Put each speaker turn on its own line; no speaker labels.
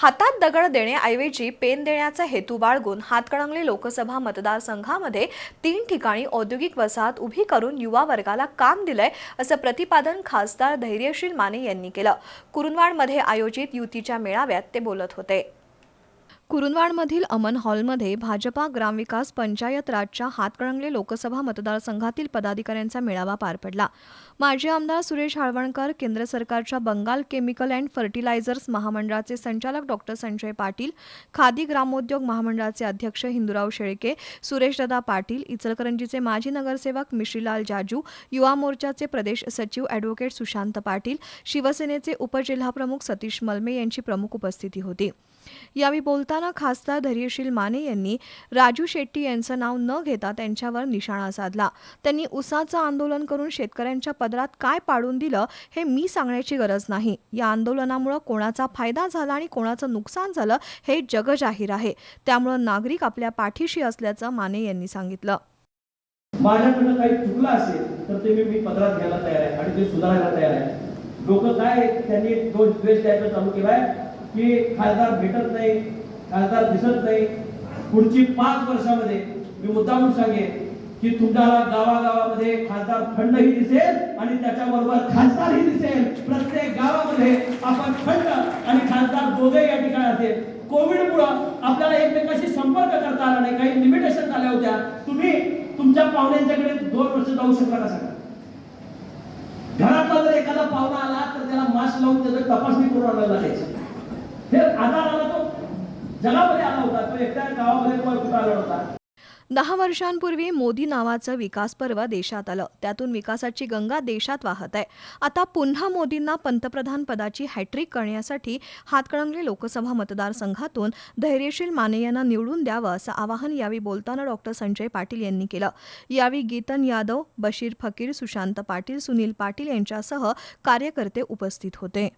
हातात दगड देण्याऐवजी पेन देण्याचा हेतू बाळगून हातकणंगले लोकसभा मतदारसंघामध्ये तीन ठिकाणी औद्योगिक वसाहत उभी करून युवा वर्गाला काम दिलंय असं प्रतिपादन खासदार धैर्यशील माने यांनी केलं. कुरुंदवाडमध्ये आयोजित युतीच्या मेळाव्यात ते बोलत होते. कुरुंदवाडमधील अमन हॉलमध्ये भाजपा ग्रामविकास पंचायत राजच्या हातकणंगले लोकसभा मतदारसंघातील पदाधिकाऱ्यांचा मेळावा पार पडला. माजी आमदार सुरेश हाळवणकर केंद्र सरकारच्या बंगाल केमिकल अँड फर्टिलायझर्स महामंडळाचे संचालक डॉक्टर संजय पाटील खादी ग्रामोद्योग महामंडळाचे अध्यक्ष हिंदुराव शेळके सुरेशदादा पाटील इचलकरंजीचे माजी नगरसेवक मिश्रीलाल जाजू युवा मोर्चाचे प्रदेश सचिव ॲडव्होकेट सुशांत पाटील शिवसेनेचे उपजिल्हाप्रमुख सतीश मलमे यांची प्रमुख उपस्थिती होती. यावेळी बोलताना खासदार धैर्यशील माने यांनी राजू शेट्टी यांचं नाव न घेता त्यांच्यावर निशाणा साधला. त्यांनी उसाचं आंदोलन करून शेतकऱ्यांच्या पदरात काय पाडून दिलं हे मी सांगण्याची गरज नाही. या आंदोलनामुळं कोणाचा फायदा झाला आणि कोणाचं नुकसान झालं हे जगजाहीर आहे. त्यामुळं नागरिक आपल्या पाठीशी असल्याचं माने यांनी सांगितलं.
माझ्याकडनं काही चुकलं असेल तर ते मी मी पदरात घ्यायला तयार आहे आणि ते सुधारायला तयार आहे. लोक काय त्यांनी दोष द्वेष द्यायचं चालू केलाय. की खासदार भेटत नाही खासदार दिसत नाही. पुढची पाच वर्षामध्ये मी मुद्दामून सांगेन की तुम्हाला गावागावामध्ये खासदार फंडही दिसेल आणि त्याच्याबरोबर खासदारही दिसेल. प्रत्येक गावामध्ये आपण फंड आणि खासदार दोघे या ठिकाणी असेल. कोविडमुळं आपल्याला एकमेकाशी संपर्क करता आला नाही. काही लिमिटेशन झाल्या होत्या. तुम्ही तुमच्या पाहुण्यांच्याकडे दोन वर्ष जाऊ शकता का सगळं घरातला जर एखादा पाहुणा आला तर त्याला मास्क लावून त्याचं तपासणी करून आणायला लागायची. हे आला तो. जगामध्ये आला होता. तो एकट्या गावामध्ये कुठं आला होता?
दहा वर्षांपूर्वी मोदी नावाचं विकास पर्व देशात आलं. त्यातून विकासाची गंगा देशात वाहत आहे. आता पुन्हा मोदींना पंतप्रधान पदाची हॅट्रिक करण्यासाठी हातकणंगले लोकसभा मतदारसंघातून धैर्यशील माने यांना निवडून द्यावं असं आवाहन यावेळी बोलताना डॉक्टर संजय पाटील यांनी केलं. यावेळी गीतन यादव बशीर फकीर सुशांत पाटील सुनील पाटील यांच्यासह कार्यकर्ते उपस्थित होते.